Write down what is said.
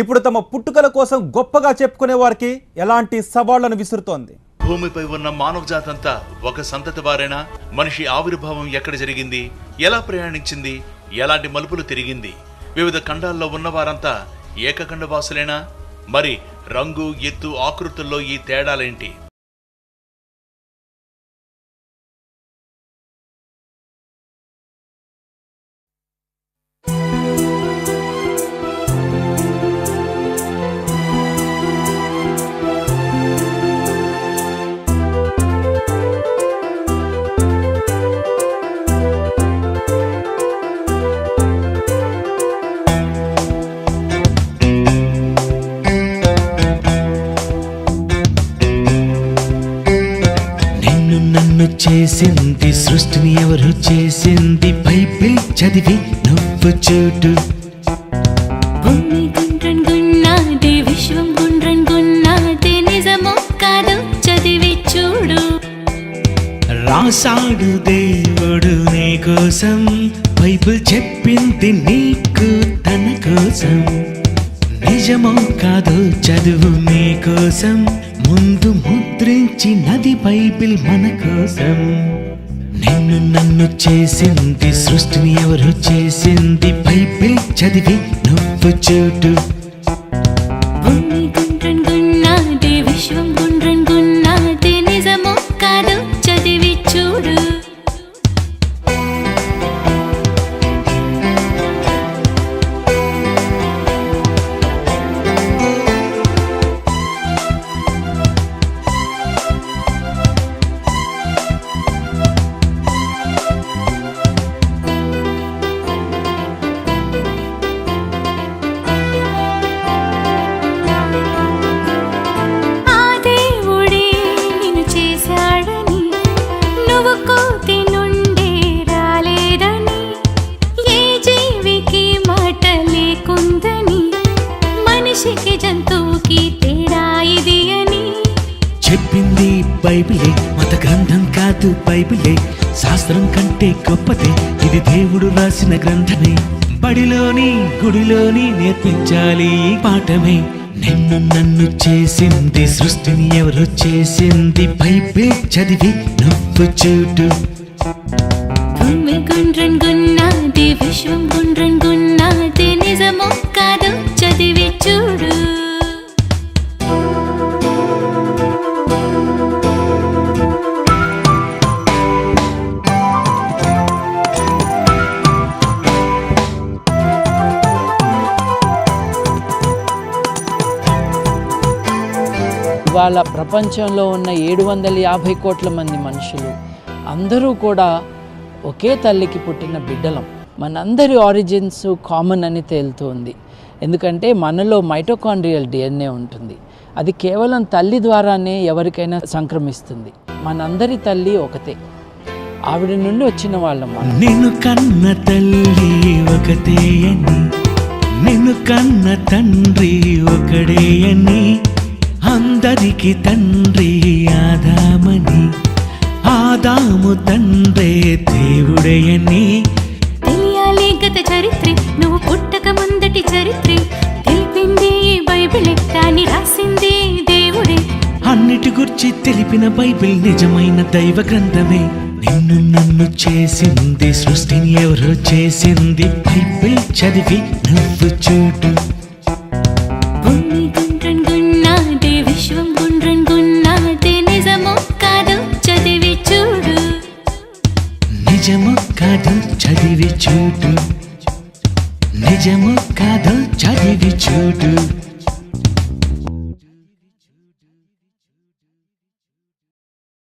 ఇప్పుడు తమ పుట్టుకల కోసం గొప్పగా చెప్పుకునే వారికి ఎలాంటి సవాళ్ళను విసురుతోంది? భూమిపై ఉన్న మానవ జాతంతా ఒక సంతతి వారేనా? మనిషి ఆవిర్భావం ఎక్కడ జరిగింది? ఎలా ప్రయాణించింది? ఎలాంటి మలుపులు తిరిగింది? వివిధ ఖండాల్లో ఉన్నవారంతా ఏకఖండ వాసులేనా మరి రంగు ఎత్తు ఆకృతుల్లో ఈ తేడాలేంటి? నిన్ను చేసింది సృష్టిని ఎవరు చేసింది? బైబిల్ చదివి నువ్వు చూడు. భూమి గుండ్రన్ గున్నాది విశ్వం గుండ్రన్ గున్నాది నిజమో కాదు చదివి చూడు. రాసాడు దేవుడు నీ కోసం బైబిల్ చెప్పింది నీకు తన కోసం. నిజమో కాదో చదువు నీ కోసం. ముందు ముద్రించి నది బైబిల్ మన కోసం. నిన్ను నన్ను చేసింది సృష్టిని ఎవరు చేసింది? బైబిల్ చదివి నువ్వు చూడు. మనిషికి జంతువుకి తేడా ఇది అని. చెప్పింది బైబిలే మత గ్రంథం కాదు బైబిలే. శాస్త్రం కంటే గొప్పదే ఇది దేవుడు రాసిన గ్రంథమే. బడిలోని గుడిలోని నేర్పించాలి ఈ పాఠమే. నిన్ను నన్ను చేసింది సృష్టిని ఎవరు చేసింది? బైబిల్ చదివి నువ్వు చూడు. గుండ్రన్ ఇవాళ ప్రపంచంలో ఉన్న ఏడు వందల యాభై కోట్ల మంది మనుషులు అందరూ కూడా ఒకే తల్లికి పుట్టిన బిడ్డలం. మనందరి ఆరిజిన్స్ కామన్ అని తేలుతోంది. ఎందుకంటే మనలో మైటోకాండ్రియల్ డిఎన్ఏ ఉంటుంది. అది కేవలం తల్లి ద్వారానే ఎవరికైనా సంక్రమిస్తుంది. మనందరి తల్లి ఒకతే. ఆవిడ నుండి వచ్చిన వాళ్ళం నేను కన్న తల్లి ఒకటే అని నేను కన్న తండ్రి ఒకడే అని అందరికి తండ్రి ఆదామని ఆదాము తండ్రే దేవుడే అని తెలియాలి గత చరిత్ర నువ్వు పుట్టక ముందటి చరిత్ర. తెలిపింది బైబిలే దాన్ని రాసింది దేవుడే. అన్నిటి గురించి తెలిపిన బైబిల్ నిజమైన దైవ గ్రంథమే. నిన్ను నన్ను చేసింది సృష్టిని ఎవరో చేసింది? బైబిల్ చదివి నువ్వు చూడు. నిజము కాదు చదివి చూడు.